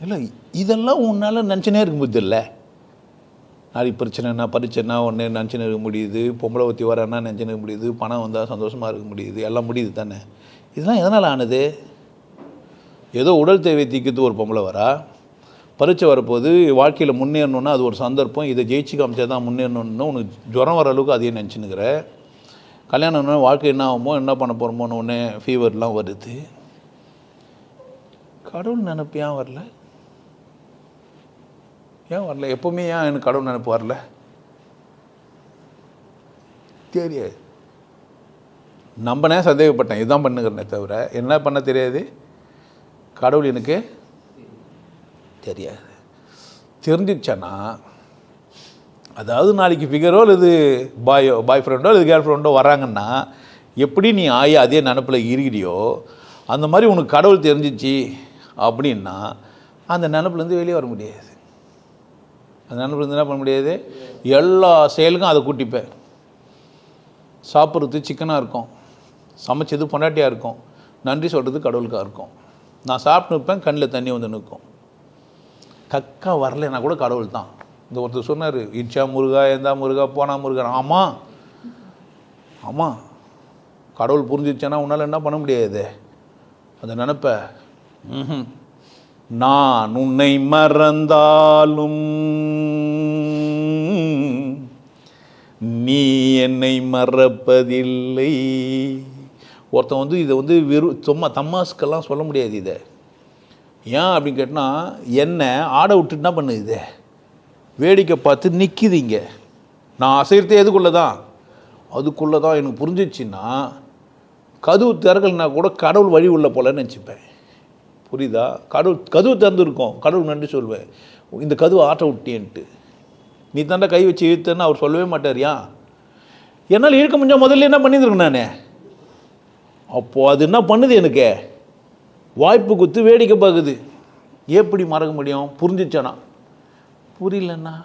இல்லை இதெல்லாம் உன்னால் நினச்சினே இருக்க முடியுது இல்லை நாளைக்கு பிரச்சனைனா பரிச்சைனா ஒன்று நினச்சின்னு இருக்க முடியுது. பொம்பளை ஊற்றி வரேன்னா நினச்சின்னு இருக்க முடியுது. பணம் வந்தால் சந்தோஷமாக இருக்க முடியுது. எல்லாம் முடியுது தானே. இதெல்லாம் எதனால் ஆனது? ஏதோ உடல் தேவை தீக்கிறது ஒரு பொம்பளை வரா. பரீட்சை வரப்போது வாழ்க்கையில் முன்னேறணுன்னா அது ஒரு சந்தர்ப்பம். இதை ஜெயிச்சு காமிச்சா தான் முன்னேறணும்னு உனக்கு ஜுரம் வர அளவுக்கு அதையே நினச்சினுக்கிற. கல்யாணம்னா வாழ்க்கை என்ன ஆகுமோ என்ன பண்ண போகிறோமோன்னு ஒன்று ஃபீவர்லாம் வருது. கடவுள் நினப்பு ஏன் வரல? ஏன் வரல? எப்போவுமே ஏன் எனக்கு கடவுள் நினப்பு வரல? தெரியாது. நம்பனே சந்தேகப்பட்டேன். இதுதான் பண்ணுகிறேனே தவிர என்ன பண்ண தெரியாது? கடவுள் எனக்கு தெரியாது. தெரிஞ்சிச்சேன்னா அதாவது நாளைக்கு ஃபிகரோ இது பாயோ பாய் ஃப்ரெண்டோ இல்லை கேர்ள் ஃப்ரெண்டோ வராங்கன்னா எப்படி நீ ஆய அதே நினப்பில் இருக்கிறியோ அந்த மாதிரி உனக்கு கடவுள் தெரிஞ்சிச்சு அப்படின்னா அந்த நினப்புலேருந்து வெளியே வர முடியாது. அந்த நினப்புலேருந்து என்ன பண்ண முடியாது? எல்லா செயலுக்கும் அதை கூட்டிப்பேன் சாப்பிட்றது சிக்கனாக இருக்கும். சமைச்சது பொண்டாட்டியாக இருக்கும். நன்றி சொல்கிறது கடவுளுக்காக இருக்கும். நான் சாப்பிட்டு நிற்பேன் கண்ணில் தண்ணி வந்து நிற்கும். கக்கா வரலைன்னா கூட கடவுள் தான் இந்த ஒருத்தர் சொன்னார் இச்சா முருகா எந்தா முருகா போனா முருகா. ஆமாம் ஆமாம் கடவுள் புரிஞ்சிச்சேன்னா உன்னால் என்ன பண்ண முடியாது? அதை நினப்ப. ம்ஹும். நான் உன்னை மறந்தாலும் நீ என்னை மறப்பதில்லை. ஒருத்தன் வந்து இதை வந்து வெறும் சும்மா தம்மாஸ்க்கெல்லாம் சொல்ல முடியாது இதை. ஏன் அப்படின்னு கேட்டால் என்ன ஆடை விட்டுட்டு என்ன பண்ணுது இதை? வேடிக்கை பார்த்து நிற்கிது இங்கே. நான் அசைகிறதே எதுக்குள்ளே தான் அதுக்குள்ளே தான் எனக்கு புரிஞ்சிச்சின்னா கதவு திறக்கலைன்னா கூட கடவுள் வழி உள்ள போலன்னு நினச்சிப்பேன். புரியுதா? கடவுள் கதவு திறந்துருக்கோம். கடவுள் நன்றி சொல்வேன். இந்த கதவு ஆட்ட விட்டேன்ட்டு. நீ தாண்டா கை வச்சு இழுத்தன்னு அவர் சொல்லவே மாட்டார் ஏன்? என்னால் இழுக்க முடிஞ்சால் முதல்ல என்ன பண்ணியிருக்கேன் நான்? அப்போது அது என்ன பண்ணுது எனக்கு? வாய்ப்பு குத்து வேடிக்கை பார்க்குது. எப்படி மறக்க முடியும்? புரிஞ்சிச்சானா புரியலண்ணா.